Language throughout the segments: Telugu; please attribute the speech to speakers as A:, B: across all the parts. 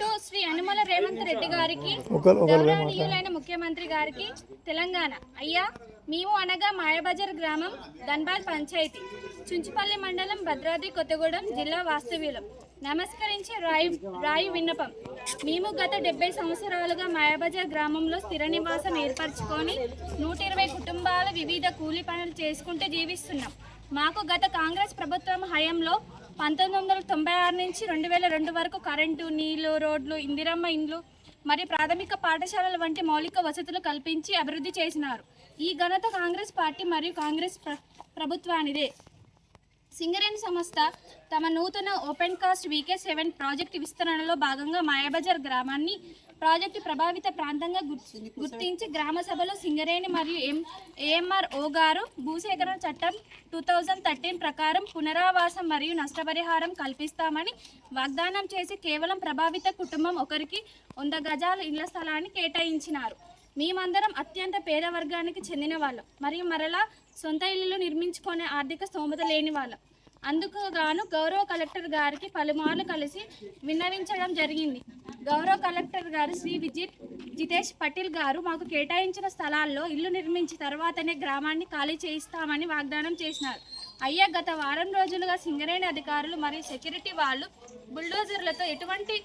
A: టు శ్రీ అనుమల రేవంత్ రెడ్డి గారికి గౌరవనీయులైన ముఖ్యమంత్రి గారికి తెలంగాణ. అయ్యా మేము అనగా మాయబజార్ గ్రామం ధన్బాద్ పంచాయతీ చుంచుపల్లి మండలం భద్రాద్రి కొత్తగూడెం జిల్లా వాస్తవ్యులం. నమస్కరించి రాయి రాయి విన్నపం. మేము గత డెబ్బై సంవత్సరాలుగా మాయాబజార్ గ్రామంలో స్థిర నివాసం ఏర్పరచుకొని నూట ఇరవై కుటుంబాలు వివిధ కూలీ పనులు చేసుకుంటూ జీవిస్తున్నాం. మాకు గత కాంగ్రెస్ ప్రభుత్వం హయాంలో పంతొమ్మిది వందల తొంభై ఆరు నుంచి రెండు వేల రెండు వరకు కరెంటు నీళ్ళు రోడ్లు ఇందిరమ్మ ఇండ్లు మరియు ప్రాథమిక పాఠశాలల వంటి మౌలిక వసతులు కల్పించి అభివృద్ధి చేసినారు. ఈ ఘనత కాంగ్రెస్ పార్టీ మరియు కాంగ్రెస్ ప్ర ప్రభుత్వానిదే. సింగరేణి సంస్థ తమ నూతన open cast VK seven project విస్తరణలో భాగంగా మాయాబజార్ గ్రామాన్ని ప్రాజెక్టు ప్రభావిత ప్రాంతంగా గుర్తించి గ్రామ సభలో సింగరేణి మరియు ఎం ఏఎంఆర్ఓ ఓ గారు భూసేకరణ చట్టం టూ థౌజండ్ థర్టీన్ ప్రకారం పునరావాసం మరియు నష్టపరిహారం కల్పిస్తామని వాగ్దానం చేసి కేవలం ప్రభావిత కుటుంబం ఒకరికి వంద గజాల ఇళ్ళ స్థలాన్ని కేటాయించినారు. మేమందరం అత్యంత పేద వర్గానికి చెందిన వాళ్ళం మరియు మరలా సొంత ఇల్లులు నిర్మించుకునే ఆర్థిక స్తోమత లేని వాళ్ళం అందుకు గాను గౌరవ కలెక్టర్ గారికి పలుమార్లు కలిసి విన్నవించడం జరిగింది. గౌరవ కలెక్టర్ గారు శ్రీ విజిత్ జితేష్ పటేల్ గారు మాకు కేటాయించిన స్థలాల్లో ఇల్లు నిర్మించిన తర్వాతనే గ్రామాన్ని ఖాళీ చేయిస్తామని వాగ్దానం చేసినారు. అయ్యా గత వారం రోజులుగా సింగరేణి అధికారులు మరియు సెక్యూరిటీ వాళ్ళు బుల్డోజర్లతో ఎటువంటి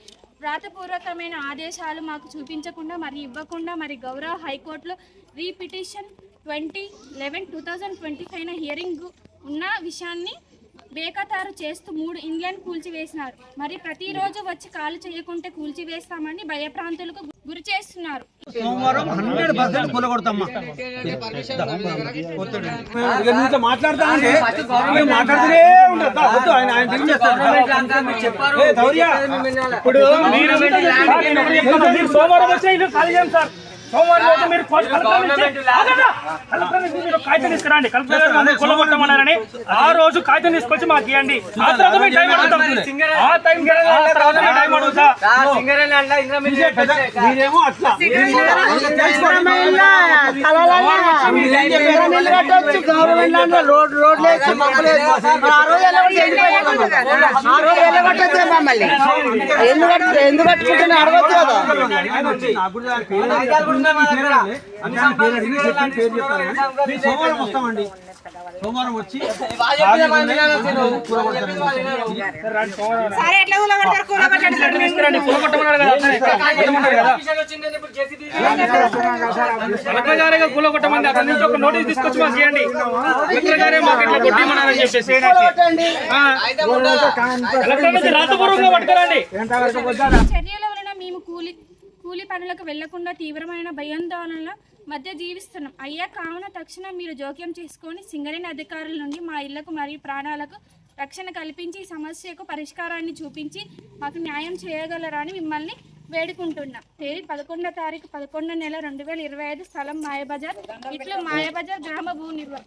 A: వ్రాతపూర్వకమైన ఆదేశాలు మాకు చూపించకుండా మరి ఇవ్వకుండా మరి గౌరవ హైకోర్టులో repetition twenty eleven two thousand twenty five hearing ఉన్న విషయాన్ని బేఖతారు చేస్తూ మూడు ఇండ్లను కూల్చివేసినారు. మరి ప్రతిరోజు వచ్చి కాలు చేయకుంటే కూల్చివేస్తామని భయప్రాంతులకు గురి చేస్తున్నారు
B: సోమవారం హండ్రెడ్ పర్సెంట్ కూలగొడతామ్మా నువ్వు మాట్లాడతా అంటే ఇక మాట్లాడుతూనే ఉండదు దా, వద్దు ఆయన ఆయన డీల్ చేస్తాడు ఏ, ధౌర్య, ఇప్పుడు మీరు మీరు సోమవారం వచ్చే ఇల్లు ఖాళీ చేయండి సార్ సోమవారం రోజు మీరు మీరు కాగితం తీసుకురండి. కలెక్టర్ గారు మమ్మల్ని కొలగొట్టమన్నారని ఆ రోజు కాగితం తీసుకొచ్చి మాకు ఇవ్వండి. ఆ తర్వాత మేము టైం అడుగుతాం ఆ టైం ఆ తర్వాత మేము టైం అడుగుతా మీరేమో అట్లా.
C: రోడ్ రోడ్ లేదు మమ్మల్ని ఆ రోజు ఎలగొట్టి ఎండిపోయాం. ఆ రోజు ఎలగొట్టొద్దు మమ్మల్ని? ఎందుకు ఎందుకు కట్టుకుంటున్నా అడగొచ్చు కదా.
B: సోమవారం వస్తామండి. సోమవారం వచ్చి
D: కదా అతనే. నుంచి ఒక నోటీస్ తీసుకొచ్చి మాకు ఇవ్వండి. కలెక్టర్ గారే మాకు ఇట్లా కొట్టిమన్నారని చెప్పేసి. రాతపూర్వకంగా పట్టుకురండి.
A: చర్యల వలన మేము కూలి కూలీ పనులకు వెళ్ళకుండా తీవ్రమైన భయాందోళనల మధ్య జీవిస్తున్నాం. అయ్యా కావున తక్షణం మీరు జోక్యం చేసుకొని సింగరేణి అధికారుల నుండి మా ఇళ్ళకు మరియు ప్రాణాలకు రక్షణ కల్పించి ఈ సమస్యకు పరిష్కారాన్ని చూపించి మాకు న్యాయం చేయగలరని మిమ్మల్ని వేడుకుంటున్నాం. తేదీ పదకొండో తారీఖు పదకొండో నెల రెండు వేల ఇరవై ఐదు స్థలం మాయబజార్. ఇట్లా మాయబజార్ గ్రామ భూ నిర్వ